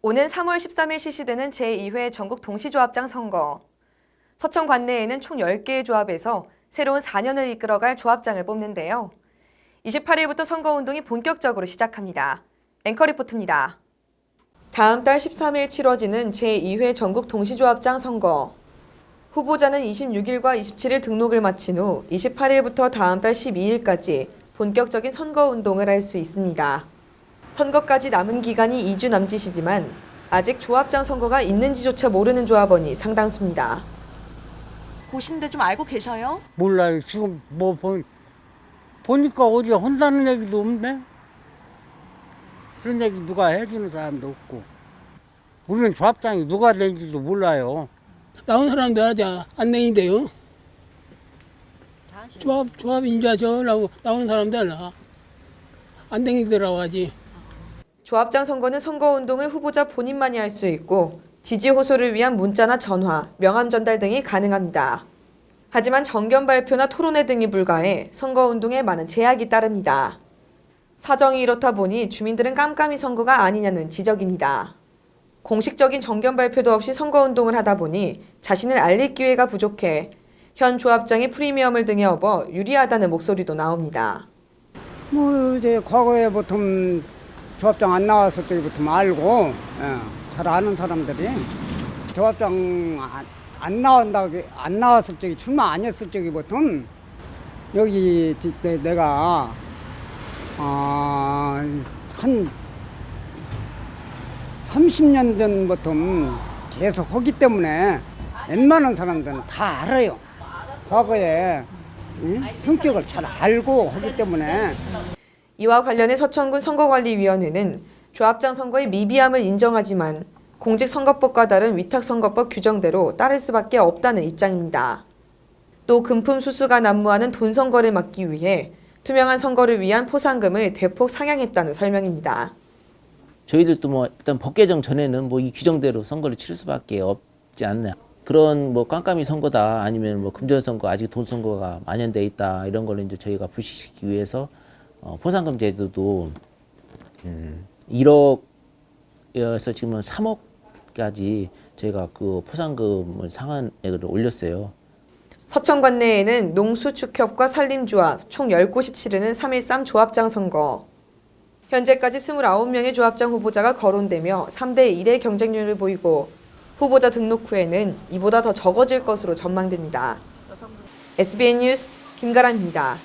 오는 3월 13일 실시되는 제2회 전국 동시조합장 선거. 서천 관내에는 총 10개의 조합에서 새로운 4년을 이끌어갈 조합장을 뽑는데요. 28일부터 선거운동이 본격적으로 시작합니다. 앵커 리포트입니다. 다음 달 13일 치러지는 제2회 전국 동시조합장 선거. 후보자는 26일과 27일 등록을 마친 후 28일부터 다음 달 12일까지 본격적인 선거운동을 할 수 있습니다. 선거까지 남은 기간이 2주 남짓이지만 아직 조합장 선거가 있는지조차 모르는 조합원이 상당수입니다. 고신데 좀 알고 계셔요? 몰라요. 지금 뭐 보, 보니까 어디 혼다는 얘기도 없네. 그런 얘기 누가 해주는 사람도 없고. 우리는 조합장이 누가 된지도 몰라요. 나온 사람들한테 안 내인데요. 조합 조합 인자 저라고 나온 사람들 안 댕기더라고 하지. 조합장 선거는 선거운동을 후보자 본인만이 할 수 있고 지지 호소를 위한 문자나 전화, 명함 전달 등이 가능합니다. 하지만 정견 발표나 토론회 등이 불가해 선거운동에 많은 제약이 따릅니다. 사정이 이렇다 보니 주민들은 깜깜이 선거가 아니냐는 지적입니다. 공식적인 정견 발표도 없이 선거운동을 하다 보니 자신을 알릴 기회가 부족해 현 조합장이 프리미엄을 등에 업어 유리하다는 목소리도 나옵니다. 뭐 이제 과거에 보통 조합장 안 나왔을 때부터 알고 예, 잘 아는 사람들이 조합장 안, 안 나온다 안 나왔을 적에 출마 안 했을 적에부터 여기 때 내가 아, 한 30년 전부터 계속 하기 때문에 웬만한 사람들은 다 알아요. 과거에 응? 성격을 잘 알고 하기 때문에 이와 관련해 서천군 선거관리위원회는 조합장 선거의 미비함을 인정하지만 공직선거법과 다른 위탁선거법 규정대로 따를 수밖에 없다는 입장입니다. 또 금품 수수가 난무하는 돈 선거를 막기 위해 투명한 선거를 위한 포상금을 대폭 상향했다는 설명입니다. 저희들도 뭐 일단 법 개정 전에는 뭐 이 규정대로 선거를 치를 수밖에 없지 않나. 그런 뭐 깜깜이 선거다 아니면 뭐 금전 선거 아직 돈 선거가 만연돼 있다 이런 거를 이제 저희가 부식시키기 위해서 어, 포상금 제도도 음, 1억에서 지금 3억까지 저희가 그 포상금을 상한액을 올렸어요. 서천 관 내에는 농수축협과 산림조합 총 10곳이 치르는 3.13 조합장 선거. 현재까지 29명의 조합장 후보자가 거론되며 3대 1의 경쟁률을 보이고 후보자 등록 후에는 이보다 더 적어질 것으로 전망됩니다. SBN 뉴스 김가람입니다.